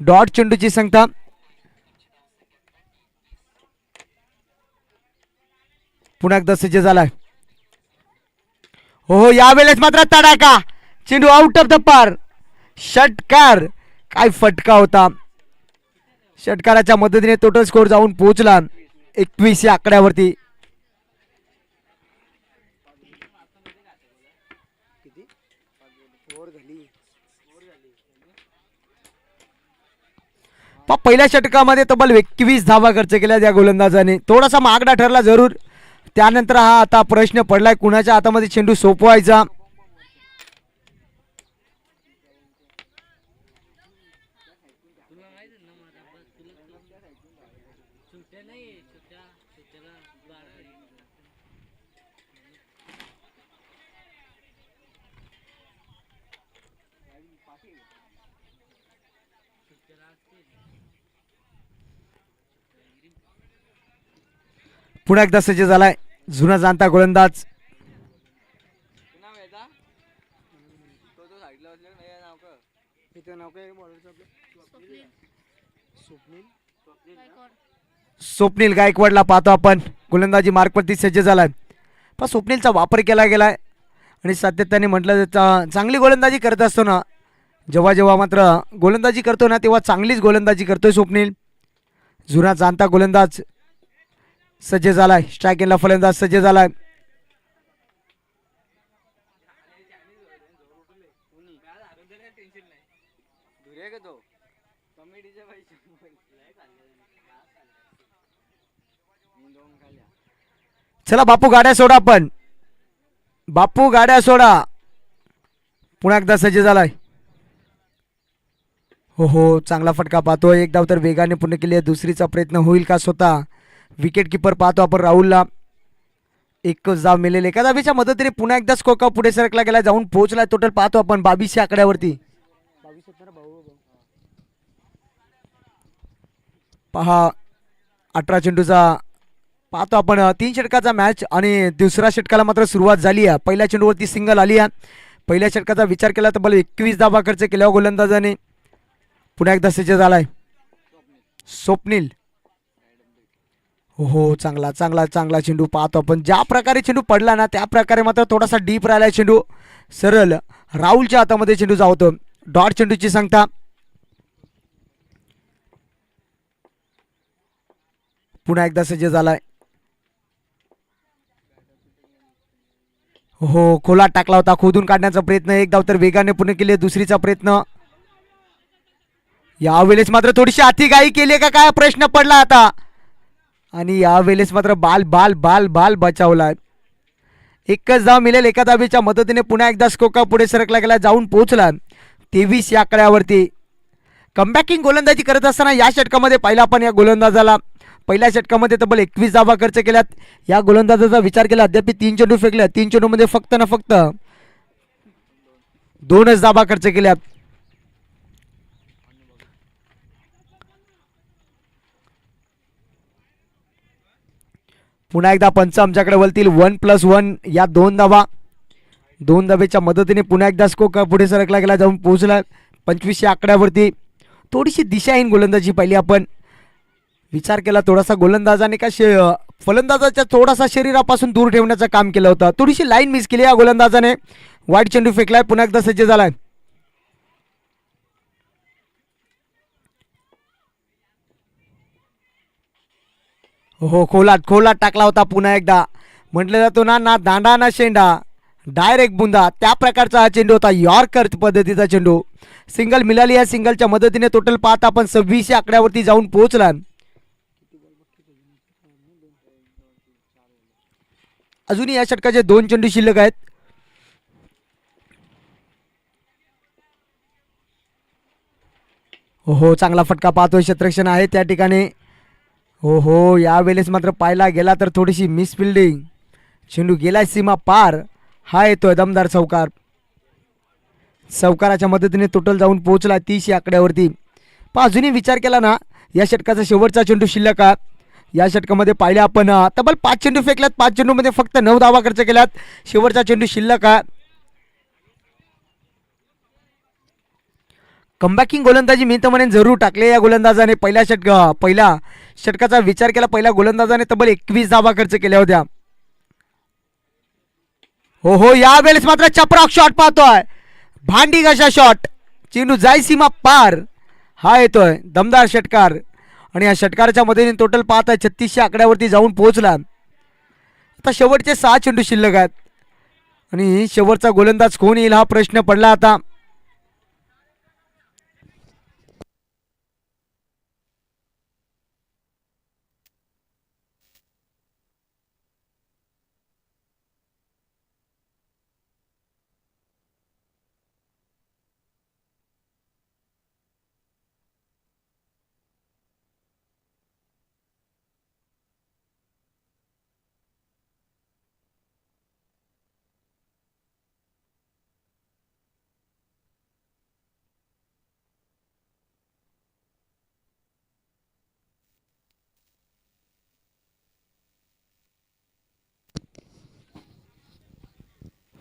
Dot चेंडूची संख्या. पुन्हा एकदा सज्ज झालाय. हो हो यावेळेस मात्र तडाका चेंडू आउट ऑफ द पार षटकार. काय फटका होता. षटकाराच्या मदतीने टोटल स्कोर जाऊन पोहोचला एकवीस या आकड्यावरती. पहा, पहिल्या षटकामध्ये तब्बल एकवीस धावा खर्च केल्या त्या गोलंदाजाने. थोडासा मागडा ठरला जरूर. त्यानंतर हा आता प्रश्न पडलाय. कुणाच्या हातामध्ये चेंडू सोपवायचा? पुन्हा एकदा सज्ज झालाय. जुना जाणता गोलंदाज. स्वप्नील गायकवाडला पाहतो आपण. गोलंदाजी मार्कवरती सज्ज झालाय. पण स्वप्नीलचा वापर केला गेलाय. आणि सातत्याने म्हटलं चांगली गोलंदाजी करत असतो ना. जेव्हा जेव्हा मात्र गोलंदाजी करतो ना तेव्हा चांगलीच गोलंदाजी करतोय स्वप्नील. जुना जाणता गोलंदाज. सज्ज झालाय. स्ट्रायकिंगला फलंदाज सज्ज झालाय. चला बापू गाड्या सोडा आपण. बापू गाड्या सोडा. पुन्हा एकदा सज्ज झालाय. हो हो चांगला फटका पाहतोय. एक धाव तर वेगाने पूर्ण केली आहे. दुसरीचा प्रयत्न होईल का स्वतः? विकेट किपर पाहतो आपण राहुलला. एकच जाव मिळेल. एका धावीच्या मदतीने पुन्हा एकदा स्कोका पुढे सरकला गेला जाऊन पोहोचला टोटल पाहतो आपण. बावीसच्या आकड्यावरती. पहा अठरा चेंडूचा पाहतो आपण. तीन षटकाचा मॅच आणि दुसऱ्या षटकाला मात्र सुरुवात झाली आहे. पहिल्या चेंडूवरती सिंगल आली आहे. पहिल्या षटकाचा विचार केला तर मला एकवीस धावा खर्च केला गोलंदाजाने पुन्हा एकदा सज्ज झालाय. स्वप्नील. हो चांगला चांगला चांगला चेंडू पाहतो आपण. ज्या प्रकारे चेंडू पडला ना त्या प्रकारे मात्र थोडासा डीप राहिला चेंडू. सरळ राहुलच्या हातामध्ये चेंडू जावतो. डॉट चेंडूची सांगता पुन्हा एकदा सज्ज झालाय हो खोला टाकला होता खोदून काढण्याचा प्रयत्न. एक धाव तर वेगाने पूर्ण केले दुसरीचा प्रयत्न. यावेळेस मात्र थोडीशी अतिगाई केली का? काय प्रश्न पडला आता? आणि यावेळेस मात्र बाल बाल बाल बाल बचावला एकच धाव मिळेल एका दाबीच्या मदतीने पुन्हा एकदा स्कोका पुढे सरकला गेला जाऊन पोहोचला. तेवीस या आकड्यावरती. कमबॅकिंग गोलंदाजी करत असताना या षटकामध्ये पहिला आपण या गोलंदाजाला पहिल्या षटकामध्ये तब्बल एकवीस धावा खर्च केल्यात. या गोलंदाजाचा विचार केला अद्याप तीन चेंडू फेकले तीन चेंडूमध्ये फक्त ना फक्त दोनच धावा खर्च केल्यात. पुन्हा एकदा पंच आमच्याकडे वळतील. वन प्लस वन या दोन धावा दोन धाब्याच्या मदतीने पुन्हा एकदा स्को पुढे सरकला गेला जाऊन पोहोचला. पंचवीसशे आकड्यावरती थोडीशी दिशाहीन गोलंदाजी पाहिली आपण. विचार केला थोडासा गोलंदाजाने का शे फलंदाजाच्या थोडासा शरीरापासून दूर ठेवण्याचं काम केलं होतं. थोडीशी लाईन मिस केली या गोलंदाजाने. वाईट चेंडू फेकलाय पुन्हा एकदा सज्ज झालाय. हो खोलात खोलात टाकला होता पुन्हा एकदा. म्हटलं जातो ना ना दांडा ना शेंडा. डायरेक्ट बुंदा. त्या प्रकारचा हा चेंडू होता. यॉर्कर पद्धतीचा चेंडू. सिंगल मिळाली या सिंगलच्या मदतीने टोटल पाहता आपण सव्वीसशे आकड्यावरती जाऊन पोहोचला अजूनही या षटकाचे दोन चेंडू शिल्लक आहेत. हो हो चांगला फटका पाहतोय. क्षेत्रक्षण आहे त्या ठिकाणी. हो हो यावेळेस मात्र पाहायला गेला तर थोडीशी मिसफिल्डिंग चेंडू गेलाय सीमा पार. हा येतोय दमदार चौकार चौकाराच्या मदतीने टोटल जाऊन पोहोचला तीस या आकड्यावरती. पण अजूनही विचार केला ना या षटकाचा शेवटचा चेंडू शिल्लक हा या षटकामध्ये पाहिले आपण तब्बल पाच चेंडू फेकल्यात. पाच चेंडूमध्ये फक्त नऊ धावा खर्च केल्यात. शेवटचा चेंडू शिल्लक आहे. कमबॅकिंग गोलंदाजी मी तर म्हणेन जरूर टाकले या गोलंदाजाने. पहिल्या षटक पहिला षटकाचा विचार केला पहिल्या गोलंदाजाने तब्बल एकवीस धावा खर्च केल्या होत्या. हो हो यावेळेस मात्र चपराक शॉट पाहतोय. भांडी कशा शॉट चेंडू जाय सीमा पार. हा येतोय दमदार षटकार. आणि या षटकाराच्या मदतीने टोटल पाहत आहे छत्तीसशे आकड्यावरती जाऊन पोहोचला. आता शेवटचे सहा चेंडू शिल्लक आहेत. आणि शेवटचा गोलंदाज कोण येईल हा प्रश्न पडला आता.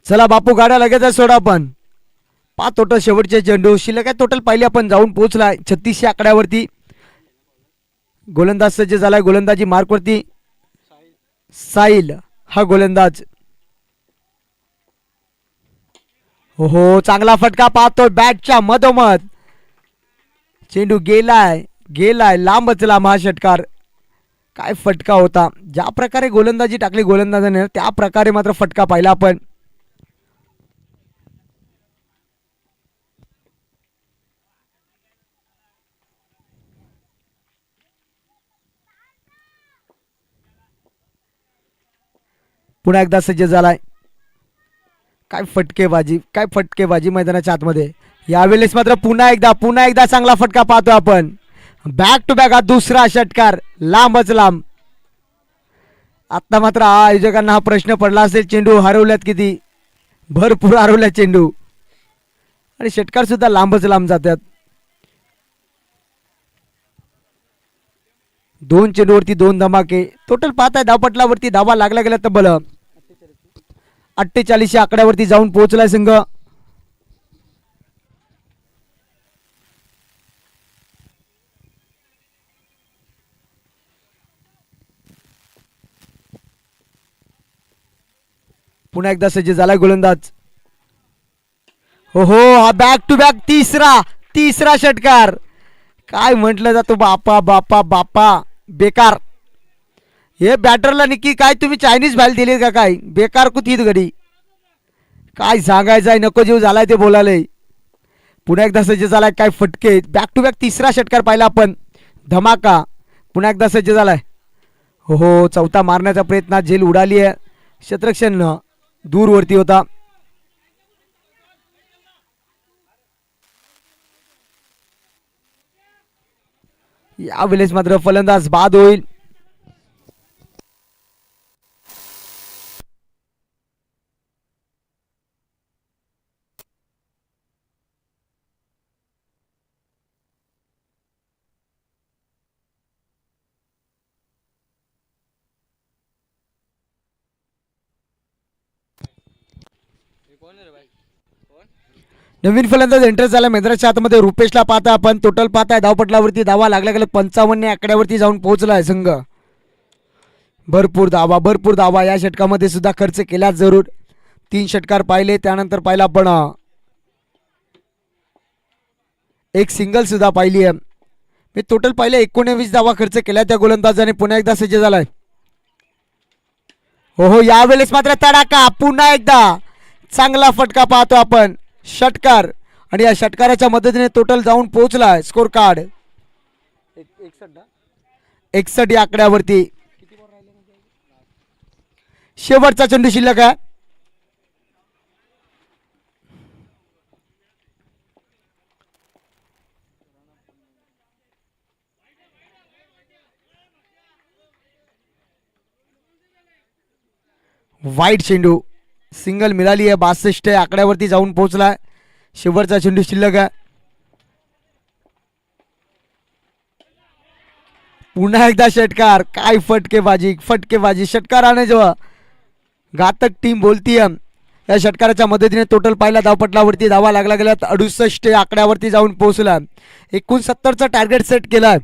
चला बापू गाड्या लगेच सोडा आपण. पाच टोटल शेवटचे चेंडू शिल्लक आहे टोटल पहिले आपण जाऊन पोहोचलाय छत्तीसशे आकड्यावरती. गोलंदाज सज्ज झालाय. गोलंदाजी मार्कवरती. साईल हा गोलंदाज. हो हो चांगला फटका पाहतो बॅटच्या मधोमध. चेंडू गेलाय गेलाय. लांबच लांब हा षटकार. काय फटका होता. ज्या प्रकारे गोलंदाजी टाकली गोलंदाजाने त्या प्रकारे मात्र फटका पाहिला आपण. पुन्हा एकदा सज्ज झालाय. काय फटकेबाजी काय फटकेबाजी मैदानाच्या आतमध्ये. यावेळेस मात्र पुन्हा एकदा पुन्हा एकदा चांगला फटका पाहतो आपण. बॅक टू बॅक हा दुसरा षटकार लांबच लांब. आता मात्र आयोजकांना हा प्रश्न पडला असेल चेंडू हरवल्यात किती? भरपूर हरवल्यात चेंडू. आणि षटकार सुद्धा लांबच लांब जातात. दोन चेंडूवरती दोन धमाके. टोटल पाहताय धावपटलावरती धावा लागला गेला तब्बल अठ्ठेचाळीसशे आकड्यावरती जाऊन पोहोचलाय संघ. पुन्हा एकदा सज्ज झालाय गोलंदाज. हो हो हा बॅक टू बॅक तिसरा तिसरा षटकार. काय म्हटलं जातो? बापा बापा बापा. बेकार. हे बॅटरला नक्की काय तुम्ही चायनीज व्हायला दिली का काय? बेकार कुतीत घडी काय सांगायचं आहे? नको जीव झालाय ते बोलायलाय पुन्हा एकदा सज्ज झालाय काय फटके. बॅक टू बॅक तिसरा षटकार पाहिला आपण. धमाका. पुन्हा एकदा सज्ज झालाय. हो हो चौथा मारण्याचा प्रयत्न झेल उडाली आहे. शत्रक्षण दूरवरती होता. यावेळेस मात्र फलंदाज बाद होईल. नवीन फलंदाज एंटर झाला. मेंद्राच्या आतमध्ये रुपेशला पाहता आपण. टोटल पाहताय धावपटलावरती धावा लागल्या गेल्या पंचावन्न आकड्यावरती जाऊन पोहोचलाय संघ. भरपूर धावा भरपूर धावा. या षटकामध्ये सुद्धा खर्च केला जरूर. तीन षटकार पाहिले. त्यानंतर पाहिला आपण एक सिंगल सुद्धा पाहिली आहे. मी टोटल पाहिले एकोणवीस धावा खर्च केला त्या गोलंदाजाने. पुन्हा एकदा सज्ज झालाय. हो हो यावेळेस मात्र तडाका पुन्हा एकदा. चांगला फटका पाहतो आपण. षटकार. आणि या षटकाराच्या मदतीने टोटल जाऊन पोहोचला स्कोर कार्ड एकसठ या आकड्यावरती. शेवटचा चेंडू शिल्लक आहे. वाईट चेंडू. सिंगल मिळाली आहे बासष्ट आकड्यावरती जाऊन पोहोचला शेवटचा चेंडू शिल्लक आहे. पुन्हा एकदा षटकार काय फटकेबाजी फटकेबाजी षटकाराने जेव्हा. घातक टीम बोलतीय. या षटकाराच्या मदतीने टोटल पाहिला धावपटलावरती धावा लागला गेला अडुसष्ट आकड्यावरती जाऊन पोहोचला एकोणसत्तरचा टार्गेट सेट केलाय.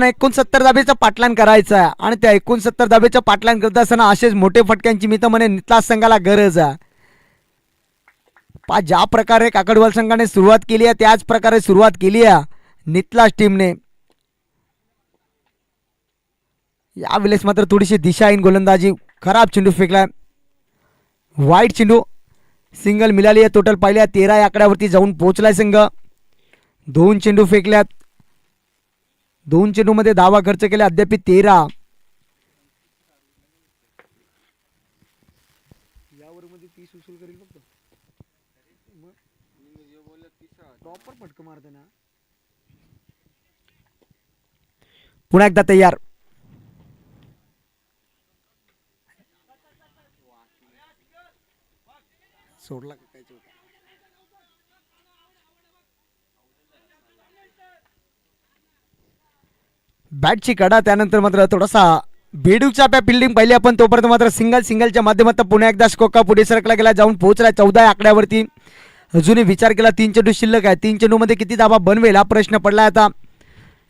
एकोणसत्तर दाबेचा पाटलान करायचं आहे. आणि त्या एकोणसत्तर दाबेचा पाटलान करत असताना असेच मोठे फटक्यांची मी तर म्हणे नितलास संघाला गरज आहे. पा ज्या प्रकारे काकडवाल संघाने सुरुवात केली आहे त्याच प्रकारे सुरुवात केली आहे नितलास टीमने. यावेळेस मात्र थोडीशी दिशाहीन गोलंदाजी. खराब चेंडू फेकलाय. वाईट चेंडू सिंगल मिळाली आहे टोटल पाहिल्या. तेरा या आकड्यावरती जाऊन पोहोचलाय संघ. दोन चेंडू फेकल्यात. दोन चेंडूमध्ये धावा खर्च केल्या अद्याप तेरा. पुन्हा एकदा तयार. सोडला का काय चौका? बॅटची कडा त्यानंतर मात्र थोडासा बेडूच्या पॅ फिल्डिंग पाहिली आपण तोपर्यंत मात्र सिंगल सिंगलच्या माध्यमातून पुन्हा एकदा स्कोका पुढे सरकला गेला जाऊन पोहोचला चौदा आकड्यावरती. अजूनही विचार केला तीन चेंडू शिल्लक आहे. तीन चेंडूमध्ये किती धाबा बनवेल हा प्रश्न पडला आता.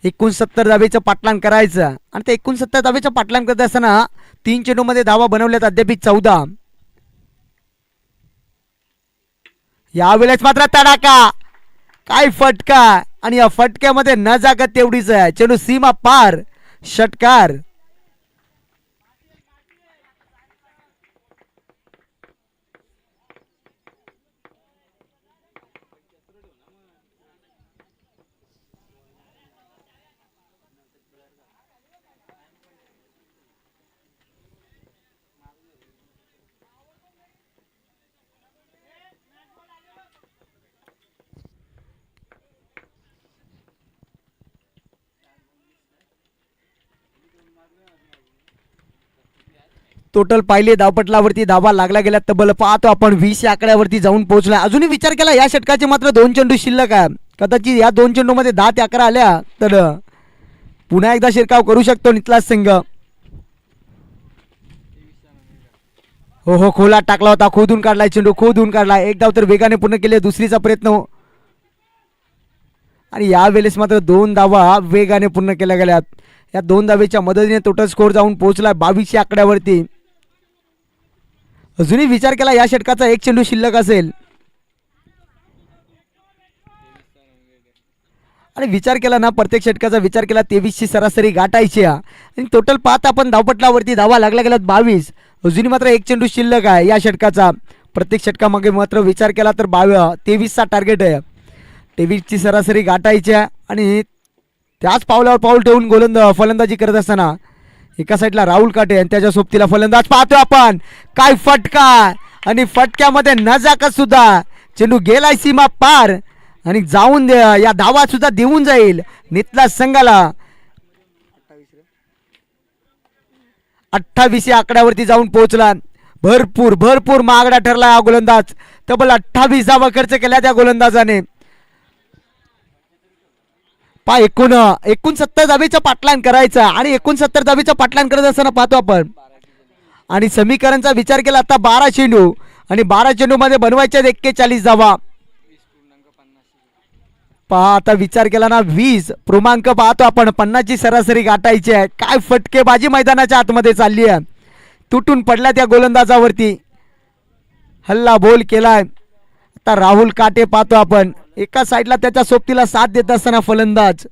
एकोणसत्तर धावेचं पाटलान करायचं. आणि ते एकोणसत्तर धावेचं पाटलान करत असताना तीन चेंडूमध्ये धावा बनवल्यात अद्याप चौदा. यावेळेस मात्र तडाका काय फटका. आणि या फटक्यामध्ये न जागत तेवढीच आहे. चेंडू सीमा पार. षटकार. टोटल पाहिले धावपटलावरती धावा लागला गेला तब्बल. पाहतो आपण वीस या आकड्यावरती जाऊन पोहोचला अजूनही विचार केला या षटकाचे मात्र दोन चेंडू शिल्लक आहे. कदाचित या दोन चेंडूमध्ये दहा ते अकरा आल्या तर पुन्हा एकदा शिरकाव करू शकतो नितलास संघ हो हो खोला टाकला होता खोदून काढलाय चेंडू खोदून काढला एक धाव तर वेगाने पूर्ण केले दुसरीचा प्रयत्न. हो. आणि यावेळेस मात्र दोन धावा वेगाने पूर्ण केल्या गेल्यात. या दोन धावेच्या मदतीने टोटल स्कोर जाऊन पोहोचला बावीसशे आकड्यावरती. अजूनही विचार केला या षटकाचा एक चेंडू शिल्लक असेल. आणि विचार केला ना प्रत्येक षटकाचा विचार केला तेवीसची सरासरी गाठायची आणि टोटल पाहता आपण धावपटलावरती धावा लागल्या गेल्यात बावीस. अजूनही मात्र एक चेंडू शिल्लक आहे या षटकाचा. प्रत्येक षटकामागे मात्र विचार केला तर बावी तेवीसचा टार्गेट आहे. तेवीसची सरासरी गाठायची आहे आणि त्याच पावलावर पाऊल ठेवून गोलंद फलंदाजी करत असताना एका साईडला राहुल काटे आणि त्याच्या सोबतीला फलंदाज पाहतो आपण. काय फटका. आणि फटक्यामध्ये न जाकत सुद्धा. चेंडू गेलाय सीमा पार. आणि जाऊन दे- या धावा सुद्धा देऊन जाईल नितला संघाला. अठ्ठावीस या आकड्यावरती जाऊन पोहोचला. भरपूर भरपूर महागडा ठरला हा गोलंदाज. तब्बल अठ्ठावीस धावा खर्च केल्या त्या गोलंदाजाने. पा एकूण एकोणसत्तर धावेचं पाटलान करायचं आणि एकोणसत्तर धावेचं पाटलान करत असताना पाहतो आपण. आणि समीकरणचा विचार केला आता बारा चेंडू आणि बारा चेंडू मध्ये बनवायच्या एक्केचाळीस जावा. पहा आता विचार केला ना वीस क्रमांक पाहतो आपण पन्नासची सरासरी गाठायची आहे. काय फटकेबाजी मैदानाच्या आतमध्ये चालली आहे. तुटून पडल्या त्या गोलंदाजावरती. हल्ला बोल केलाय. आता राहुल काटे पाहतो आपण. एका साईडला त्याच्या सोबतीला साथ देत असताना फलंदाज.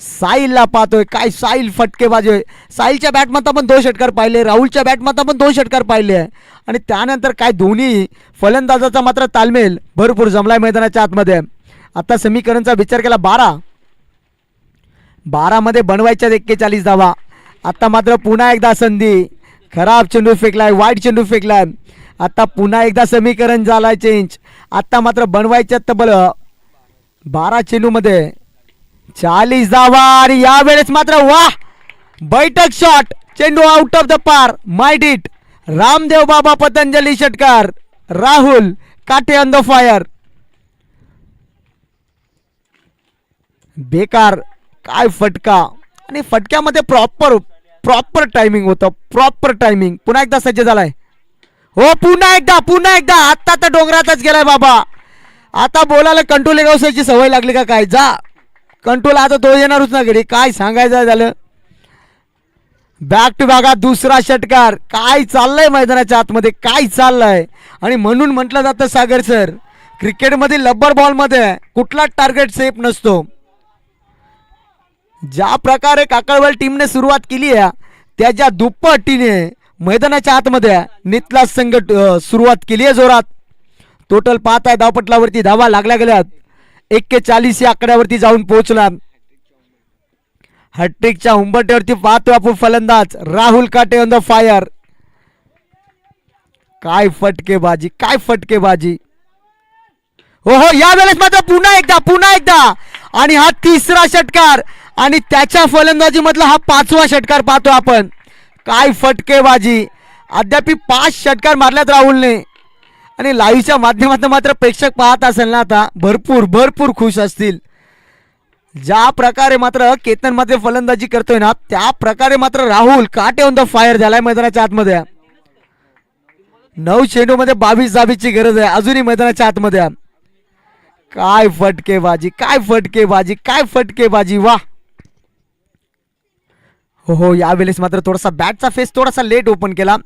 साहिलला पाहतोय काय साहिल फटकेबाजी होय. साहिलच्या बॅटमध्ये आपण दोन षटकार पाहिले राहुलच्या बॅटमध्ये आपण दोन षटकार पाहिले. आहे आणि त्यानंतर काय दोन्ही फलंदाजाचा मात्र तालमेल भरपूर जमलाय मैदानाच्या आतमध्ये. आता समीकरणचा विचार केला बारा. बारामध्ये बनवायच्या एक्केचाळीस धावा आता मात्र पुन्हा एकदा संधी. खराब चेंडू फेकलाय वाईट चेंडू फेकलाय. आता पुन्हा एकदा समीकरण झालाय चेंज आता मात्र बनवायच्या तब्बल बारा. चेंडूमध्ये चाळीस धावा आणि यावेळेस मात्र वा! बैठक शॉट चेंडू आउट ऑफ द पार मायडीट रामदेव बाबा पतंजली षटकार. राहुल काटे ऑन द फायर बेकार. काय फटका. आणि फटक्यामध्ये प्रॉपर प्रॉपर टायमिंग होतं. प्रॉपर टायमिंग पुन्हा एकदा सज्ज झालाय. हो पुन्हा एकदा पुन्हा एकदा. आता तर डोंगरातच गेलाय बाबा. आता बोलायला कंट्रोल गावसाची सवय लागली का काय? जा. कंट्रोल आता तो येणारच ना घरी. काय सांगायचं झालं बॅक टू बॅगा दुसरा षटकार. काय चाललंय मैदानाच्या आतमध्ये? काय चाललंय? आणि म्हणून म्हटलं जातं सागर सर क्रिकेटमध्ये लब्बर बॉलमध्ये कुठलाच टार्गेट सेफ नसतो. ज्या प्रकारे काकळवल टीमने सुरुवात केली आहे त्याच्या दुप्पटीने मैदानाच्या आतमध्ये नितला संघ सुरुवात केली आहे जोरात. टोटल पाहत आहे धावपटलावरती धावा लागल्या गेल्यात. एक्केचाळीस या आकड्यावरती जाऊन पोहोचला हॅट्रिकच्या उंबरट्यावरती पाहतो आपण फलंदाज. राहुल काटे ऑन द फायर काय फटकेबाजी काय फटकेबाजी. हो हो या वेळेस मात्र पुन्हा एकदा पुन्हा एकदा. आणि हा तिसरा षटकार. आणि त्याच्या फलंदाजी मधला हा पाचवा षटकार पाहतो आपण. काय फटकेबाजी? अद्याप पाच षटकार मारल्यात राहुलने. आणि लाईव्हच्या माध्यमातून मात्र प्रेक्षक पाहत असेल ना आता भरपूर भरपूर खुश असतील. ज्या प्रकारे मात्र केतन मात्र फलंदाजी करतोय ना त्या प्रकारे मात्र राहुल काटे ऑन द फायर झालाय मैदानाच्या आतमध्ये. नऊ चेंडू मध्ये बावीस जाबीची गरज आहे अजूनही मैदानाच्या आतमध्ये. आहे. काय फटकेबाजी काय फटकेबाजी काय फटकेबाजी वा हो हो यावेळेस मात्र थोडासा बॅटचा फेस थोडासा लेट ओपन केला.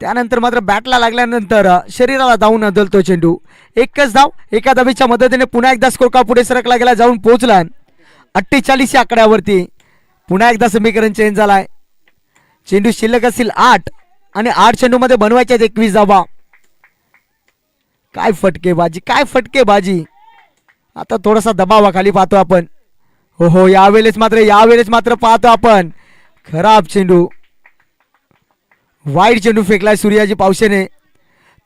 त्यानंतर मात्र बॅटला लागल्यानंतर शरीराला धावून अदलतो चेंडू. एकच धाव एका धावीच्या मदतीने पुन्हा एकदा स्कोर का पुढे सरकला गेला जाऊन पोहोचला. अठ्ठेचाळीस या आकड्यावरती पुन्हा एकदा समीकरण चेंज झालाय. चेंडू शिल्लक असतील आठ आणि आठ चेंडूमध्ये बनवायचे आहेत एकवीस धावा काय फटकेबाजी काय फटकेबाजी. आता थोडासा दबावा खाली पाहतो आपण. हो हो यावेळेस मात्र यावेळेस मात्र पाहतो आपण. खराब चेंडू वाईट चेंडू फेकलाय सूर्याजी पावशेने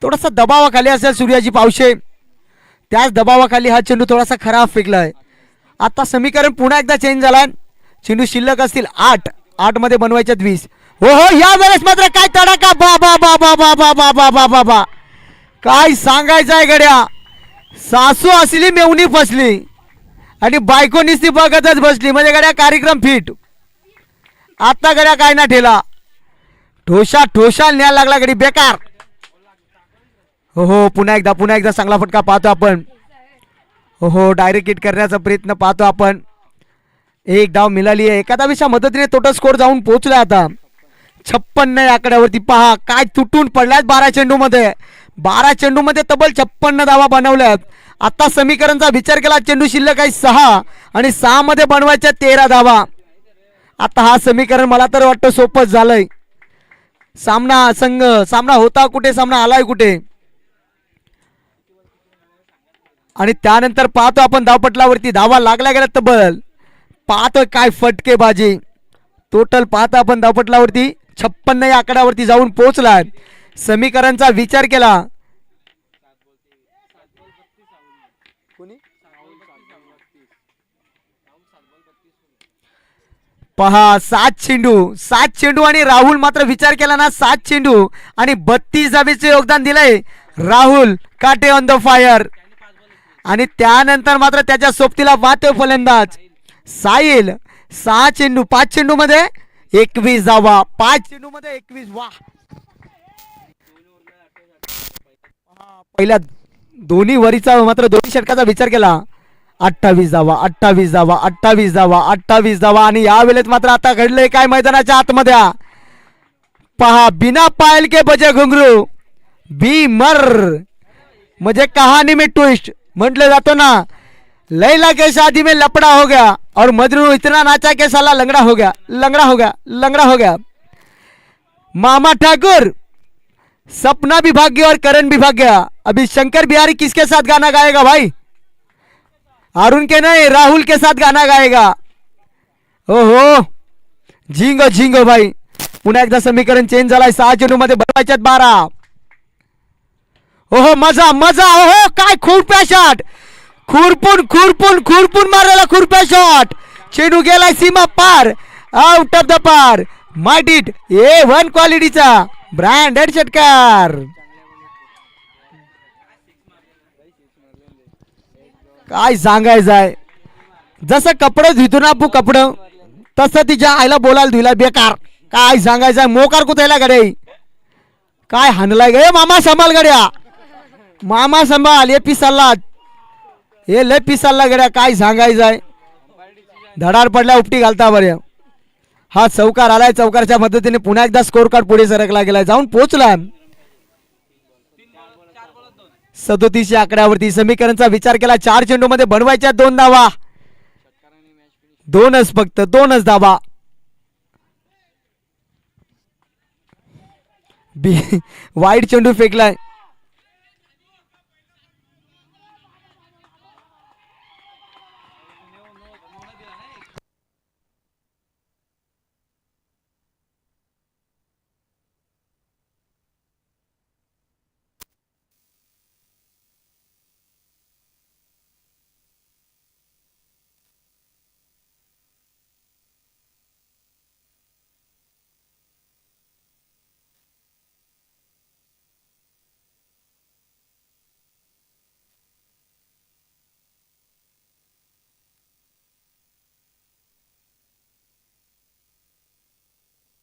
थोडासा दबावाखाली असेल सूर्याजी पावशे त्याच दबावाखाली हा चेंडू थोडासा खराब फेकलाय आता समीकरण पुन्हा एकदा चेंज झालाय चेंडू शिल्लक असतील आठ आठमध्ये बनवायच्यात वीस हो हो या वेळेस मात्र काय तडाखा बा बा बा बा बा बा बा बा बा बा बा काय सांगायचं आहे गड्या सासू असली मेवणी फसली आणि बायको निस्ती बघतच बसली म्हणजे गड्या कार्यक्रम फिट आता गड्या काय ना ठेला? ठोशा ठोशा न्यायला लागला गडी बेकार. हो हो पुन्हा एकदा पुन्हा एकदा चांगला फटका पाहतो आपण. हो हो डायरेक्ट हिट करण्याचा प्रयत्न पाहतो आपण. एक डाव मिळाली आहे. एका धावीच्या मदतीने तोटा स्कोर जाऊन पोहोचला आता. छप्पन्न या आकड्यावरती पहा काय तुटून पडल्यात बारा चेंडूमध्ये. बारा चेंडूमध्ये तब्बल छप्पन्न धावा बनवल्यात. आता समीकरणचा विचार केला चेंडू शिल्लक आहे सहा आणि सहा मध्ये बनवायच्या तेरा धावा. आता हा समीकरण मला तर वाटतं सोपंच झालंय. सामना संघ सामना होता कुठे सामना आलाय कुठे? आणि त्यानंतर पाहतो आपण धावपटलावरती धावा लागल्या गेल्या तब्बल पाहतोय काय फटकेबाजी टोटल पाहता आपण धावपटलावरती छप्पन्न या आकड्यावरती जाऊन पोहोचलाय. समीकरणचा विचार केला. पहा सात चेंडू सात चेंडू आणि राहुल मात्र विचार केला ना सात चेंडू आणि बत्तीस धाबीचे योगदान दिलंय. राहुल काटे ऑन द फायर आणि त्यानंतर मात्र त्याच्या सोबतीला वाहतोय फलंदाज. साहिल सहा चेंडू पाच चेंडू मध्ये एकवीस जावा पाच चेंडू मध्ये एकवीस वा पहिल्या दोन्ही वरीचा मात्र दोन्ही षटकाचा विचार केला. अठ्ठावीस धावा अठ्ठावीस धावा अठ्ठावीस धावा अठ्ठावीस धावा आणि या वेळेत मात्र आता घडलंय काय मैदानाच्या आतमध्ये? पहा बिना पायल के बजे घुंगरू बी मर म्हणजे कहाणी में ट्विस्ट म्हटलं जातो ना. लैला के शादी में लपड़ा हो गया और मजरू इतना नाचा के साला लंगड़ा हो गया लंगड़ा हो गया लंगड़ा हो गया. मामा ठाकुर सपना भी भाग्य और करण भी भाग्य. गया अभी शंकर बिहारी किसके साथ गाना गाएगा भाई? अरुण के नहीं राहुल के साथ गाना गाएगा। ओहो झिंगो झिंगो भाई। पुन्हा एकदा समीकरण चेंज झालाय सहा चेंडू मध्ये बनवायच्यात बारा. ओहो मजा मजा ओहो काय खुरप्या शॉट खुरपून खुरपून खुरपून मारलेला खुरप्या शॉट चेंडू गेलाय सीमा पार out of the park my it A one क्वालिटीचा ब्रँडेड षटकार. काय सांगायचं आहे जसं कपडे धुतो ना आपू कपडं तसं तिच्या आईला बोलायला धुला बेकार. काय सांगायचं आहे मोकार कुतायला गडे. काय हाणलाय गे? मामा सांभाळ गड्या. मामा सांभाळ हे पिसाला हे लय पिसाला गड्या काय सांगायचं आहे धडार पडल्या उपटी घालता बरे. हा चौकार आलाय चौकारच्या मदतीने पुन्हा एकदा स्कोर कार्ड पुढे सरकला गेलाय. जाऊन पोचला सदोतीस या आकड्यावरती समीकरणचा विचार केला. चार चेंडू मध्ये बनवायच्या दोन धावा. दोनच फक्त दोनच धावा. बी वाईट चेंडू फेकलाय.